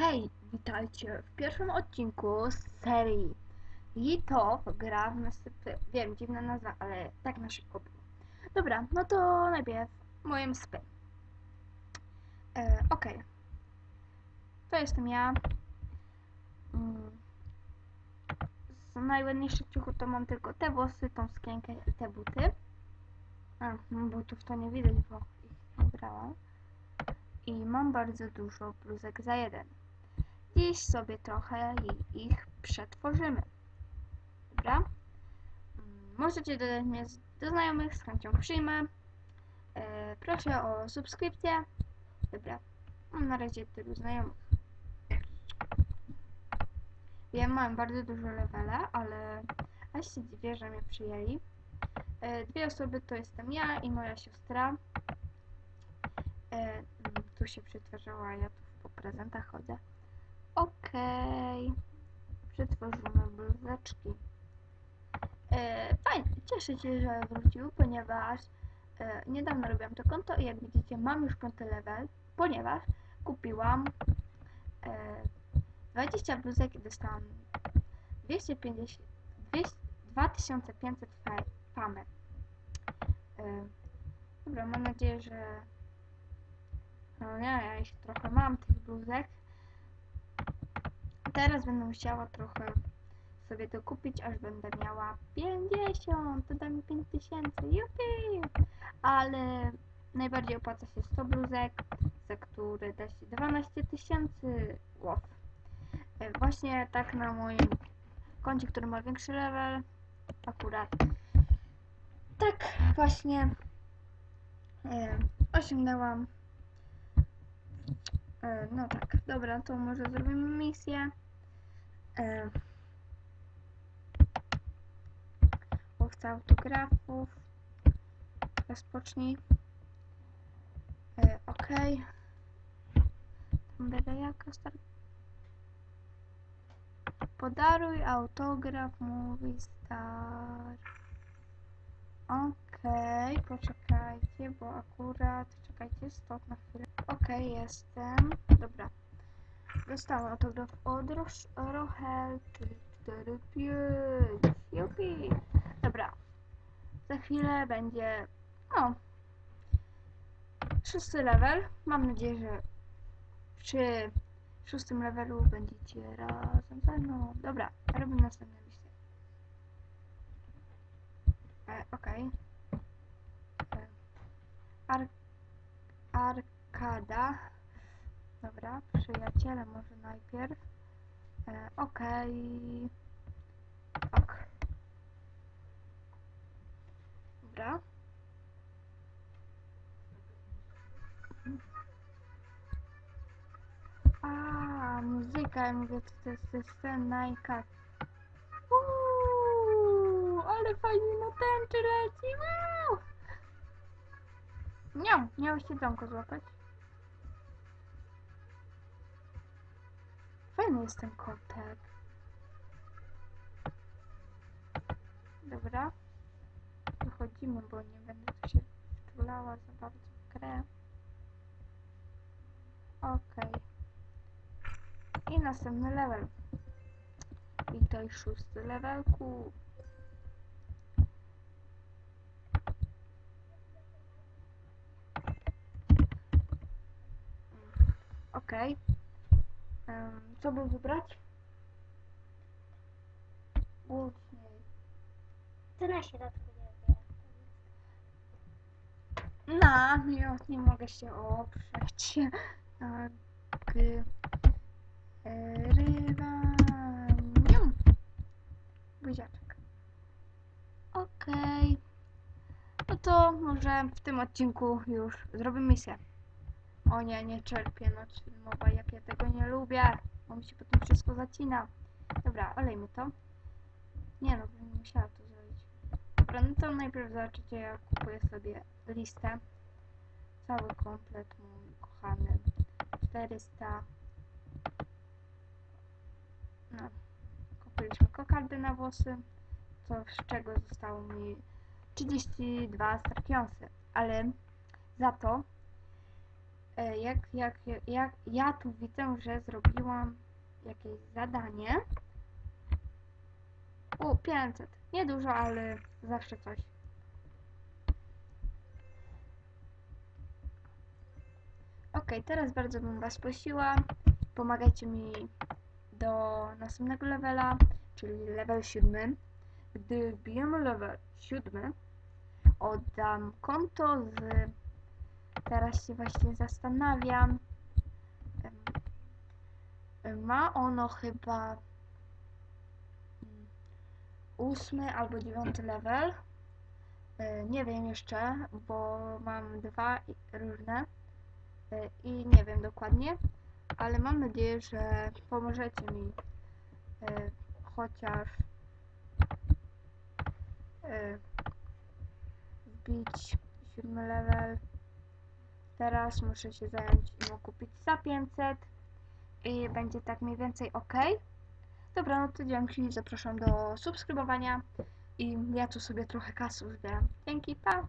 Hej, witajcie w pierwszym odcinku z serii Litow gra w nasypy. Wiem, dziwna nazwa, ale tak na szybko było. Dobra, no to najpierw moim spy. E, Okej. To jestem ja. Mm. Z najładniejszych ciuchów to mam tylko te włosy, tą skienkę i te buty. A, butów to nie widać, bo ich nie brałam. I mam bardzo dużo bluzek za jeden. Dziś sobie trochę ich przetworzymy. Dobra? Mm, Możecie dodać mnie do znajomych, z chęcią przyjmę. E, proszę o subskrypcję. Dobra. Mam na razie tylu znajomych. Wiem, mam bardzo dużo levele, ale aż się dziwię, że mnie przyjęli. E, dwie osoby to jestem ja i moja siostra. E, tu się przetwarzała, ja tu po prezentach chodzę. Okej. Przetworzymy bluzeczki. E, fajnie, cieszę się, że wrócił, ponieważ e, niedawno robiłam to konto i jak widzicie mam już 5 level, ponieważ kupiłam e, 20 bluzek i dostałam 250, 200, 2500 fa- famek. E, dobra, mam nadzieję, że no nie, ja ich trochę mam tych bluzek. Teraz będę musiała trochę sobie to kupić, aż będę miała 50, to da mi 5000, jupi! Ale najbardziej opłaca się 100 bluzek, za które da się 12 tysięcy łow. E, Właśnie tak na moim koncie, który ma większy level, akurat tak właśnie e, osiągnęłam E, no tak, dobra, to może zrobimy misję. E, łowca autografów. Rozpocznij. E. Tam będę jaka star... Podaruj autograf, mówi star. Okej, poczekajcie, bo akurat... Czekajcie, stop na chwilę. Okej, jestem. Dobra. Dostałam autograf od Rosz Rochel 4, 5. Jupi. Dobra. Za chwilę będzie. No. Szósty level. Mam nadzieję, że przy szóstym levelu będziecie razem ze mną. Dobra, robimy następne misję. E, Okej. E, Ar Arkada. Dobra, przyjaciele może najpierw. E, Okej. Ok. Dobra. A, muzyka, ja mówię, to, to jest ten najkat. Uuu, ale fajnie na tęczy leci, wow! Nie, miałeś siedzonko złapać. Fajny jest ten. Dobra. Wychodzimy, bo nie będę tu się wczulała za bardzo w grę. Okej. I następny level. Witaj szósty levelku. Okej. Em, co by wybrać? Głośniej. To na środku nie. Na, ja nie mogę się oprzeć. E, Rywanium. Buziaczek. Okej. No to może w tym odcinku już zrobimy misję. O nie, nie czerpię noc filmowa, jak ja tego nie lubię. Bo mi się potem wszystko zacina. Dobra, olejmy to. Nie no, bym musiała to zrobić. Dobra, no to najpierw zobaczycie, ja kupuję sobie listę. Cały komplet mój kochany. 400. No. Kupiliśmy kokardy na włosy. Co z czego zostało mi 32 starkionsy. Ale za to jak, jak, jak ja tu widzę, że zrobiłam jakieś zadanie. U, 500. Niedużo, ale zawsze coś. Ok, teraz bardzo bym Was prosiła, pomagajcie mi do następnego levela, czyli level 7. Gdy wbijemy level 7, oddam konto z... Teraz się właśnie zastanawiam. Ma ono chyba ósmy albo dziewiąty level. E, Nie wiem jeszcze, bo mam dwa różne e, i nie wiem dokładnie, ale mam nadzieję, że pomożecie mi e, chociaż wbić siódmy level. Teraz muszę się zająć nim kupić za 500 i będzie tak mniej więcej ok. Dobra, no to dzięki, zapraszam do subskrybowania i ja tu sobie trochę kasy zbieram. Dzięki, pa!